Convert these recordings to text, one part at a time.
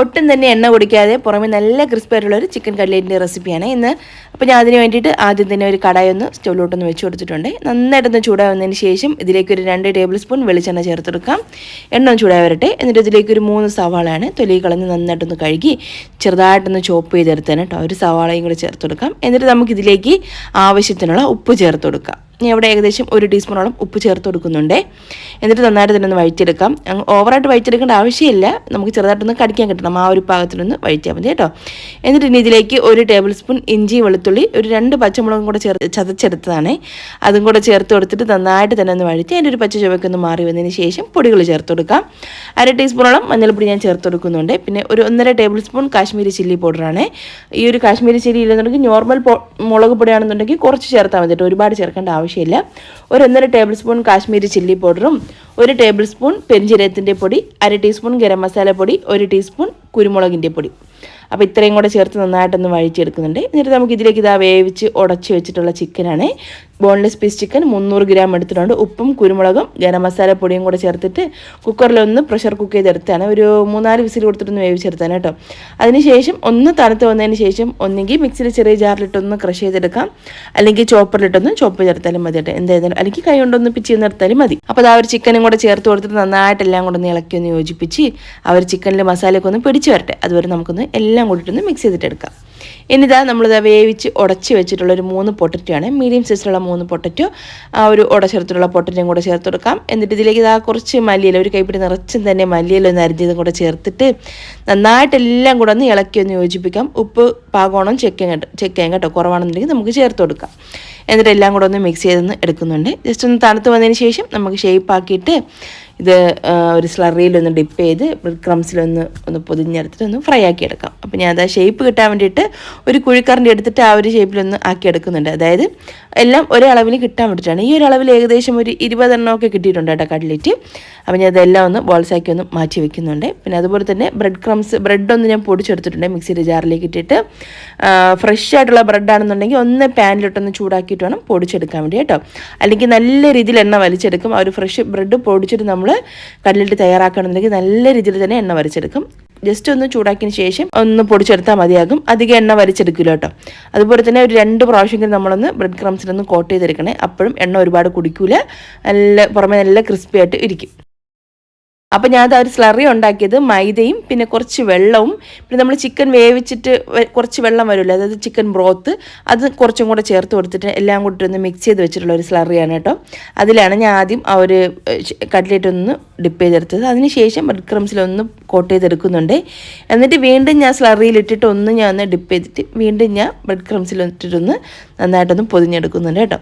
ഒട്ടും തന്നെ എണ്ണ കുടിക്കാതെ പുറമെ നല്ല ക്രിസ്പായിട്ടുള്ള ഒരു ചിക്കൻ കട്ലേറ്റിന്റെ റെസിപ്പിയാണ് ഇന്ന് അപ്പോൾ ഞാൻ അതിന് വേണ്ടിയിട്ട് ആദ്യം തന്നെ ഒരു കടായി ഒന്ന് സ്റ്റൗവിലോട്ടൊന്ന് വെച്ച് കൊടുത്തിട്ടുണ്ട്. നന്നായിട്ടൊന്ന് ചൂടാവുന്നതിന് ശേഷം ഇതിലേക്ക് ഒരു രണ്ട് ടേബിൾ സ്പൂൺ വെളിച്ചെണ്ണ ചേർത്തെടുക്കാം എണ്ണ ഒന്ന് ചൂടായി വരട്ടെ. എന്നിട്ട് ഇതിലേക്ക് ഒരു മൂന്ന് സവാളയാണ് തൊലി കളഞ്ഞ് നന്നായിട്ടൊന്ന് കഴുകി ചെറുതായിട്ടൊന്ന് ചോപ്പ് ചെയ്തെടുത്തേനെ കേട്ടോ ഒരു സവാളയും കൂടി ചേർത്ത് കൊടുക്കാം. എന്നിട്ട് നമുക്കിതിലേക്ക് ആവശ്യത്തിനുള്ള ഉപ്പ് ചേർത്ത് കൊടുക്കാം. ഞാൻ ഇവിടെ ഏകദേശം ഒരു ടീസ്പൂണോളം ഉപ്പ് ചേർത്ത് കൊടുക്കുന്നുണ്ട്. എന്നിട്ട് നന്നായിട്ട് തന്നെ ഒന്ന് വഴിച്ചെടുക്കാം ഓവറായിട്ട് വഴിച്ചെടുക്കേണ്ട ആവശ്യമില്ല. നമുക്ക് ചെറുതായിട്ടൊന്ന് കടിക്കാൻ കിട്ടണം. ആ ഒരു പാകത്തിനൊന്ന് വഴിച്ചാൽ മതി കേട്ടോ. എന്നിട്ട് ഇനി ഇതിലേക്ക് ഒരു ടേബിൾ സ്പൂൺ ഇഞ്ചി വെളുത്തുള്ളി ഒരു രണ്ട് പച്ചമുളകും കൂടെ ചേർത്ത് ചതച്ചെടുത്തതാണ്. അതും കൂടെ ചേർത്ത് കൊടുത്തിട്ട് നന്നായിട്ട് തന്നെ ഒന്ന് വഴിച്ച് അതിന്റെ ഒരു പച്ച ചുവക്കൊന്ന് മാറി വന്നതിന് ശേഷം പൊടികൾ ചേർത്ത് കൊടുക്കാം. അര ടീസ്പൂണോളം മഞ്ഞൾപ്പൊടി ഞാൻ ചേർത്ത് കൊടുക്കുന്നുണ്ട്. പിന്നെ ഒരു ഒന്നര ടേബിൾ സ്പൂൺ കാശ്മീരി ചില്ലി പൗഡറാണ്. ഈ ഒരു കാശ്മീരി ചില്ലി ഇല്ലെന്നുണ്ടെങ്കിൽ നോർമൽ മുളക് പൊടിയാണെന്നുണ്ടെങ്കിൽ കുറച്ച് ചേർത്താൽ മതി കേട്ടോ. ഒരുപാട് ചേർക്കേണ്ട ആവശ്യമില്ല. ഒരൊന്നര ടേബിൾ സ്പൂൺ കാശ്മീരി ചില്ലി പൗഡറും ഒരു ടേബിൾ സ്പൂൺ പെരിഞ്ചീരകത്തിന്റെ പൊടി അര ടീസ്പൂൺ ഗരം മസാല പൊടി ഒരു ടീസ്പൂൺ കുരുമുളകിന്റെ പൊടി. അപ്പോൾ ഇത്രയും കൂടെ ചേർത്ത് നന്നായിട്ടൊന്ന് വഴിച്ചെടുക്കുന്നുണ്ട് എന്നിട്ട് നമുക്ക് ഇതിലേക്ക് ഇതാ വേവിച്ച് ഉടച്ച് വെച്ചിട്ടുള്ള ചിക്കനാണ് ബോൺലെസ് പീസ് ചിക്കൻ മുന്നൂറ് ഗ്രാം എടുത്തിട്ടുണ്ട്. ഉപ്പും കുരുമുളകും ഗരം മസാല പൊടിയും കൂടെ ചേർത്തിട്ട് കുക്കറിലൊന്ന് പ്രഷർ കുക്ക് ചെയ്തെടുത്താണ്. ഒരു മൂന്നാൽ വിസിൽ കൊടുത്തിട്ടൊന്ന് വേവിച്ചെടുത്താണ് കേട്ടോ. അതിനുശേഷം ഒന്ന് തണുത്ത് വന്നതിന് ശേഷം ഒന്നെങ്കിൽ മിക്സിയിൽ ചെറിയ ജാറിലിട്ടൊന്ന് ക്രഷ് ചെയ്തെടുക്കാം. അല്ലെങ്കിൽ ചോപ്പറിലിട്ടൊന്ന് ചോപ്പ് ചേർത്താലും മതി കേട്ടോ. എന്തായാലും അല്ലെങ്കിൽ കൈ കൊണ്ടൊന്ന് പിച്ച് നിർത്താലും മതി. അപ്പോൾ ആ ഒരു ചിക്കനും കൂടെ ചേർത്ത് കൊടുത്തിട്ട് നന്നായിട്ട് എല്ലാം കൂടെ ഒന്ന് ഇളക്കി ഒന്ന് യോജിപ്പിച്ച് ആ ഒരു ചിക്കനിൽ മസാലയൊക്കെ ഒന്ന് പിടിച്ചു വരട്ടെ. അതുവരെ നമുക്കൊന്ന് എല്ലാം കൂടിയിട്ടൊന്ന് മിക്സ് ചെയ്തിട്ടെടുക്കാം. ഇനിതാ നമ്മളിത് വേവിച്ച് ഉടച്ച് വെച്ചിട്ടുള്ള ഒരു മൂന്ന് പൊട്ടറ്റോ ആണ് മീഡിയം സൈസിലുള്ള മൂന്ന് പൊട്ടറ്റോ. ആ ഒരു ഉടച്ചെടുത്തിട്ടുള്ള പൊട്ടറ്റോയും കൂടെ ചേർത്ത് കൊടുക്കാം. എന്നിട്ട് ഇതിലേക്ക് ഇതാ കുറച്ച് മല്ലിയില ഒരു കൈപ്പിടി നിറച്ചും തന്നെ മല്ലിയില ഒന്ന് അരിഞ്ഞതും കൂടെ ചേർത്തിട്ട് നന്നായിട്ട് എല്ലാം കൂടെ ഒന്ന് ഇളക്കി ഒന്ന് യോജിപ്പിക്കാം. ഉപ്പ് പാകോണം ചെക്ക് ചെയ്യാൻ ചെക്ക് ചെയ്യാൻ കേട്ടോ. കുറവാണെന്നുണ്ടെങ്കിൽ നമുക്ക് ചേർത്ത് കൊടുക്കാം. എന്നിട്ട് എല്ലാം കൂടെ ഒന്ന് മിക്സ് ചെയ്തൊന്ന് എടുക്കുന്നുണ്ട്. ജസ്റ്റ് ഒന്ന് തണുത്ത് വന്നതിന് ശേഷം നമുക്ക് ഷേപ്പ് ആക്കിയിട്ട് ഇത് ഒരു സ്ലറിയിലൊന്ന് ഡിപ്പ് ചെയ്ത് ബ്രെഡ് ക്രംസിലൊന്ന് ഒന്ന് പൊതിഞ്ഞെടുത്തിട്ട് ഒന്ന് ഫ്രൈ ആക്കി എടുക്കാം അപ്പോൾ ഞാൻ അത് ഷേപ്പ് കിട്ടാൻ വേണ്ടിയിട്ട് ഒരു കുഴിക്കറണ്ടി എടുത്തിട്ട് ആ ഒരു ഷേപ്പിലൊന്ന് ആക്കി എടുക്കുന്നുണ്ട് അതായത് എല്ലാം ഒരേ അളവിൽ കിട്ടാൻ വേണ്ടിയിട്ടാണ്. ഈ ഒരു അളവിൽ ഏകദേശം ഒരു ഇരുപതെണ്ണമൊക്കെ കിട്ടിയിട്ടുണ്ട് കേട്ടോ കട്ട്ലറ്റ് അപ്പോൾ ഞാൻ അതെല്ലാം ഒന്ന് ബോൾസാക്കി ഒന്ന് മാറ്റി വെക്കുന്നുണ്ട്. പിന്നെ അതുപോലെ തന്നെ ബ്രെഡ് ക്രംസ് ബ്രെഡൊന്ന് ഞാൻ പൊടിച്ചെടുത്തിട്ടുണ്ട് മിക്സിയുടെ ജാറിലേക്ക് ഇട്ടിട്ട്. ഫ്രഷ് ആയിട്ടുള്ള ബ്രെഡാണെന്നുണ്ടെങ്കിൽ ഒന്ന് പാനിലിട്ടൊന്ന് ചൂടാക്കിയിട്ട് വേണം പൊടിച്ചെടുക്കാൻ വേണ്ടി കേട്ടോ. അല്ലെങ്കിൽ നല്ല രീതിയിൽ എണ്ണ വലിച്ചെടുക്കും. ആ ഒരു ഫ്രഷ് ബ്രെഡ് പൊടിച്ചിട്ട് നമ്മൾ കല്ലിട്ട് തയ്യാറാക്കണമെന്നുണ്ടെങ്കിൽ നല്ല രീതിയിൽ തന്നെ എണ്ണ വരച്ചെടുക്കും. ജസ്റ്റ് ഒന്ന് ചൂടാക്കിയതിന് ശേഷം ഒന്ന് പൊടിച്ചെടുത്താൽ മതിയാകും. അധികം എണ്ണ വരച്ചെടുക്കില്ല കേട്ടോ. അതുപോലെ തന്നെ ഒരു രണ്ട് പ്രാവശ്യമെങ്കിലും നമ്മളൊന്ന് ബ്രെഡ് ക്രംസിലൊന്ന് കോട്ട് ചെയ്തെടുക്കണേ. അപ്പോഴും എണ്ണ ഒരുപാട് കുടിക്കൂല. നല്ല പുറമെ നല്ല ക്രിസ്പി ആയിട്ട് ഇരിക്കും. അപ്പോൾ ഞാനത് ഒരു സ്ലറി ഉണ്ടാക്കിയത് മൈദയും പിന്നെ കുറച്ച് വെള്ളവും പിന്നെ നമ്മൾ ചിക്കൻ വേവിച്ചിട്ട് കുറച്ച് വെള്ളം വരുമല്ലോ അതായത് ചിക്കൻ ബ്രോത്ത് അത് കുറച്ചും കൂടെ ചേർത്ത് കൊടുത്തിട്ട് എല്ലാം കൂടി ഒന്ന് മിക്സ് ചെയ്ത് വെച്ചിട്ടുള്ള ഒരു സ്ലറിയാണ് കേട്ടോ. അതിലാണ് ഞാൻ ആദ്യം ആ ഒരു കട്ട്ലേറ്റ് ഒന്ന് ഡിപ്പ് ചെയ്തെടുത്തത്. അതിന് ശേഷം ബ്രെഡ് ക്രംസിലൊന്ന് കോട്ട് ചെയ്തെടുക്കുന്നുണ്ട്. എന്നിട്ട് വീണ്ടും ഞാൻ സ്ലറിയിൽ ഇട്ടിട്ട് ഒന്ന് ഞാൻ ഒന്ന് ഡിപ്പ് ചെയ്തിട്ട് വീണ്ടും ഞാൻ ബ്രെഡ് ക്രംസിൽ ഇട്ടിട്ടൊന്ന് നന്നായിട്ടൊന്ന് പൊതിഞ്ഞെടുക്കുന്നുണ്ട് കേട്ടോ.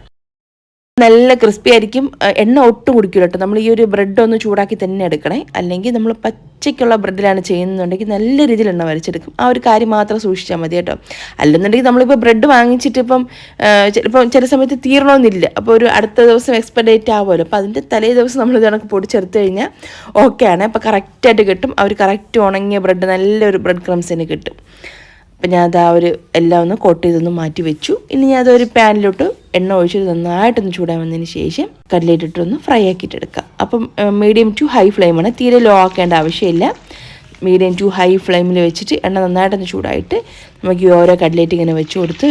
നല്ല ക്രിസ്പി ആയിരിക്കും. എണ്ണ ഒട്ടും കുടിക്കില്ല കേട്ടോ നമ്മൾ ഈ ഒരു ബ്രെഡ് ഒന്ന് ചൂടാക്കി തന്നെ എടുക്കണേ. അല്ലെങ്കിൽ നമ്മൾ പച്ചയ്ക്കുള്ള ബ്രെഡിലാണ് ചെയ്യുന്നുണ്ടെങ്കിൽ നല്ല രീതിയിൽ എണ്ണ വരച്ചെടുക്കും ആ ഒരു കാര്യം മാത്രം സൂക്ഷിച്ചാൽ മതി കേട്ടോ അല്ലെന്നുണ്ടെങ്കിൽ നമ്മളിപ്പോൾ ബ്രെഡ് വാങ്ങിച്ചിട്ട് ഇപ്പം ചിലപ്പോൾ ചില സമയത്ത് തീരണമെന്നില്ല. അപ്പോൾ ഒരു അടുത്ത ദിവസം എക്സ്പയർ ഡേറ്റ് ആവുമല്ലോ. അപ്പോൾ അതിന്റെ തലേ ദിവസം നമ്മൾ ഇത് കണക്ക് പൊടിച്ചെടുത്ത് കഴിഞ്ഞാൽ ഓക്കെയാണ് അപ്പോൾ കറക്റ്റായിട്ട് കിട്ടും. അവർ കറക്റ്റ് ഉണങ്ങിയ ബ്രെഡ് നല്ലൊരു ബ്രെഡ് ക്രംസിന് കിട്ടും. അപ്പം ഞാൻ അത് ആ ഒരു എല്ലാം ഒന്ന് കോട്ട് ചെയ്തൊന്ന് മാറ്റി വെച്ചു. ഇനി ഞാൻ അതൊരു പാനിലോട്ട് എണ്ണ ഒഴിച്ചിട്ട് നന്നായിട്ടൊന്ന് ചൂടാൻ വന്നതിന് ശേഷം കല്ലിട്ടിട്ടൊന്ന് ഫ്രൈ ആക്കിയിട്ട് എടുക്കാം. അപ്പം മീഡിയം ടു ഹൈ ഫ്ലെയിമാണ് തീരെ ലോ ആക്കേണ്ട ആവശ്യമില്ല. മീഡിയം ടു ഹൈ ഫ്ലെയിമിൽ വെച്ചിട്ട് എണ്ണ നന്നായിട്ടൊന്ന് ചൂടായിട്ട് നമുക്ക് ഈ ഓരോ കട്ലേറ്റ് ഇങ്ങനെ വെച്ച് കൊടുത്ത്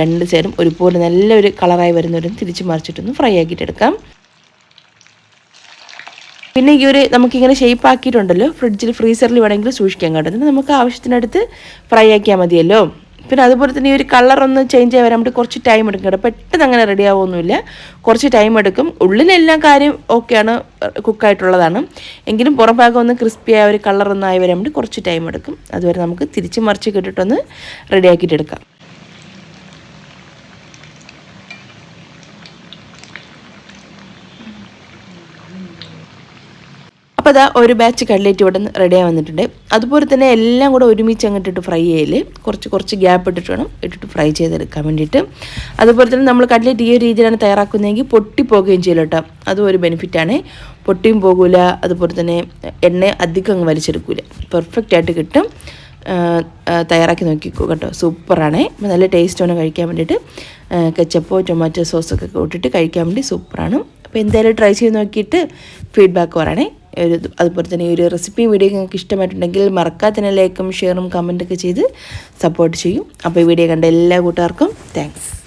രണ്ട് സൈഡും ഒരുപോലെ നല്ലൊരു കളറായി വരുന്നവരും തിരിച്ച് മറിച്ചിട്ടൊന്ന് ഫ്രൈ ആക്കിയിട്ട് എടുക്കാം. പിന്നെ ഈ ഒരു നമുക്കിങ്ങനെ ഷേപ്പ് ആക്കിയിട്ടുണ്ടല്ലോ. ഫ്രിഡ്ജിൽ ഫ്രീസറിൽ വേണമെങ്കിൽ സൂക്ഷിക്കാൻ കേട്ടോ. എന്നിട്ട് നമുക്ക് ആവശ്യത്തിനടുത്ത് ഫ്രൈ ആക്കിയാൽ മതിയല്ലോ. പിന്നെ അതുപോലെ തന്നെ ഈ ഒരു കളർ ഒന്ന് ചേഞ്ച് ആയി വരാൻ വേണ്ടി കുറച്ച് ടൈം എടുക്കും കേട്ടോ. പെട്ടെന്ന് അങ്ങനെ റെഡി ആവുമൊന്നുമില്ല. കുറച്ച് ടൈം എടുക്കും. ഉള്ളിലെല്ലാം കാര്യം ഓക്കെയാണ് കുക്കായിട്ടുള്ളതാണ് എങ്കിലും പുറം ഭാഗം ഒന്ന് ക്രിസ്പി ആയ ഒരു കളർ ഒന്നായി വരാൻ വേണ്ടി കുറച്ച് ടൈം എടുക്കും. അതുവരെ നമുക്ക് തിരിച്ച് മറിച്ച് കിട്ടിയിട്ടൊന്ന് റെഡി അപ്പോൾ അതാ ഒരു ബാച്ച് കട്ലേറ്റ് ഇവിടെ നിന്ന് റെഡിയായി വന്നിട്ടുണ്ട്. അതുപോലെ തന്നെ എല്ലാം കൂടെ ഒരുമിച്ച് അങ്ങോട്ടിട്ട് ഫ്രൈ ചെയ്യൽ. കുറച്ച് കുറച്ച് ഗ്യാപ്പ് ഇട്ടിട്ട് വേണം ഇട്ടിട്ട് ഫ്രൈ ചെയ്തെടുക്കാൻ വേണ്ടിയിട്ട്. അതുപോലെ തന്നെ നമ്മൾ കട്ലേറ്റ് ഈ ഒരു രീതിയിലാണ് തയ്യാറാക്കുന്നതെങ്കിൽ പൊട്ടിപ്പോകുകയും ചെയ്യില്ല കേട്ടോ. അതും ഒരു ബെനിഫിറ്റാണ് പൊട്ടിയും പോകില്ല അതുപോലെ തന്നെ എണ്ണ അധികം അങ്ങ് വലിച്ചെടുക്കില്ല പെർഫെക്റ്റ് ആയിട്ട് കിട്ടും. തയ്യാറാക്കി നോക്കിക്കോ കേട്ടോ. സൂപ്പറാണ് നല്ല ടേസ്റ്റ് ആണ് കഴിക്കാൻ വേണ്ടിയിട്ട്. കെച്ചപ്പോ ടൊമാറ്റോ സോസൊക്കെ ഇട്ടിട്ട് കഴിക്കാൻ വേണ്ടി സൂപ്പറാണ് അപ്പോൾ എന്തായാലും ട്രൈ ചെയ്ത് നോക്കിയിട്ട് ഫീഡ്ബാക്ക് പറയണേ. ഒരു അതുപോലെ തന്നെ ഈ ഒരു റെസിപ്പി വീഡിയോ നിങ്ങൾക്ക് ഇഷ്ടമായിട്ടുണ്ടെങ്കിൽ മറക്കാതെ ലൈക്കും ഷെയറും കമന്റൊക്കെ ചെയ്ത് സപ്പോർട്ട് ചെയ്യും. അപ്പോൾ ഈ വീഡിയോ കണ്ട എല്ലാ കൂട്ടുകാർക്കും താങ്ക്സ്